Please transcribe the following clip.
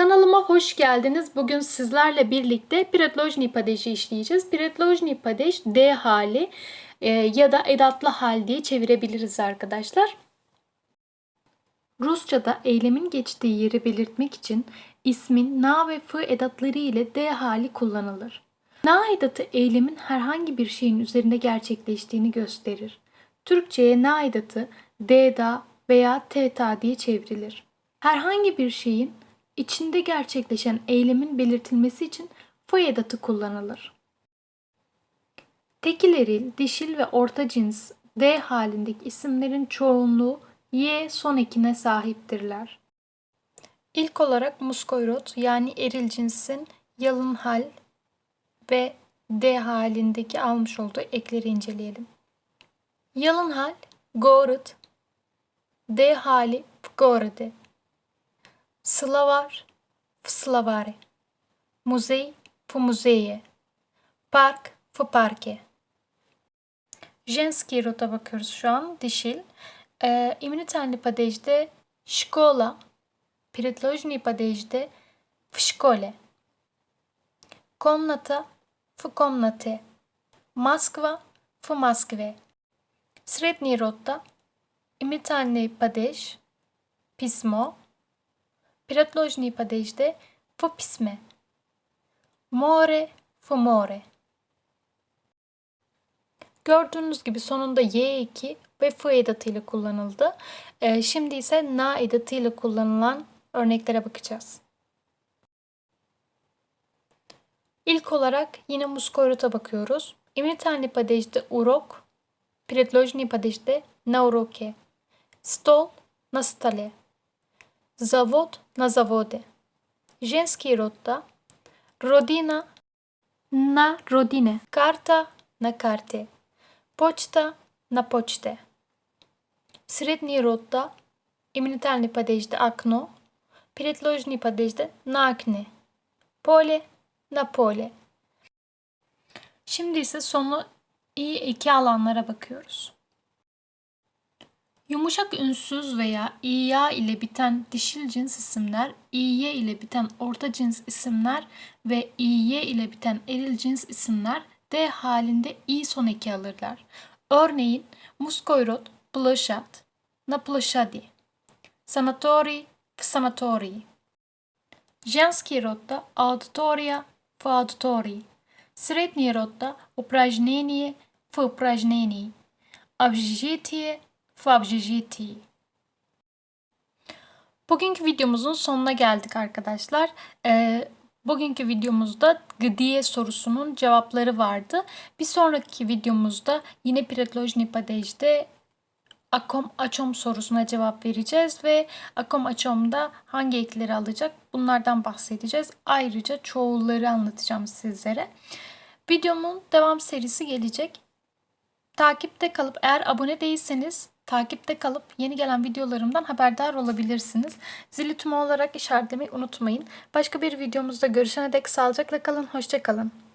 Kanalıma hoş geldiniz. Bugün sizlerle birlikte Piratložny Padej'i işleyeceğiz. Piratložny Padej D hali e, ya da edatlı hal diye çevirebiliriz arkadaşlar. Rusça'da eylemin geçtiği yeri belirtmek için ismin na ve f edatları ile D hali kullanılır. Na edatı eylemin herhangi bir şeyin üzerinde gerçekleştiğini gösterir. Türkçe'ye na edatı D-da veya T-ta diye çevrilir. Herhangi bir şeyin içinde gerçekleşen eylemin belirtilmesi için f edatı kullanılır. Tekil eril, dişil ve orta cins D halindeki isimlerin çoğunluğu Y son ekine sahiptirler. İlk olarak muskoyrot yani eril cinsin yalın hal ve D halindeki almış olduğu ekleri inceleyelim. Yalın hal gorut, D hali pgorode, Slavar, в Славаре. Музей в музее. Park в парке. Женski rota bakıyoruz şu an. Dişil. Ee, iminitenli padejde şkola. Предложный падежde в школе. Комната в комнате. Москва в Москве. Средний род имитальный падеж письмо. predložný padežde v písme. More fumore. Gördüğünüz gibi sonunda y eki ve f edatıyla kullanıldı. Ee, şimdi ise na edatıyla kullanılan örneklere bakacağız. İlk olarak yine muskoruta bakıyoruz. Imitalni padejde urok, predložni padejde na uroke. Stol na stole. Завод на заводе. Женский род родина на родине. Карта на карте. Почта на почте. Средний род именительный падеж окно. Предложный падеж на окне. Поле na polе. Şimdi ise sonu i iki alanlara bakıyoruz. Yumuşak ünsüz veya iya ile biten dişil cins isimler, iye ile biten orta cins isimler ve iye ile biten eril cins isimler D halinde i son eki alırlar. Örneğin muskoyrot, plaşat, na plaşadi, sanatori, в sanatori. Женский род да аудитория в аудитории. Средний род да упражнение в упражнении. Общежитие Favjijiti. Bugünkü videomuzun sonuna geldik arkadaşlar. Ee, bugünkü videomuzda gıdiye sorusunun cevapları vardı. Bir sonraki videomuzda yine Piretlojni Padej'de akom açom sorusuna cevap vereceğiz ve akom açomda hangi ekleri alacak bunlardan bahsedeceğiz. Ayrıca çoğulları anlatacağım sizlere. Videomun devam serisi gelecek. Takipte kalıp eğer abone değilseniz takipte kalıp yeni gelen videolarımdan haberdar olabilirsiniz. Zili tüm olarak işaretlemeyi unutmayın. Başka bir videomuzda görüşene dek sağlıcakla kalın. Hoşçakalın.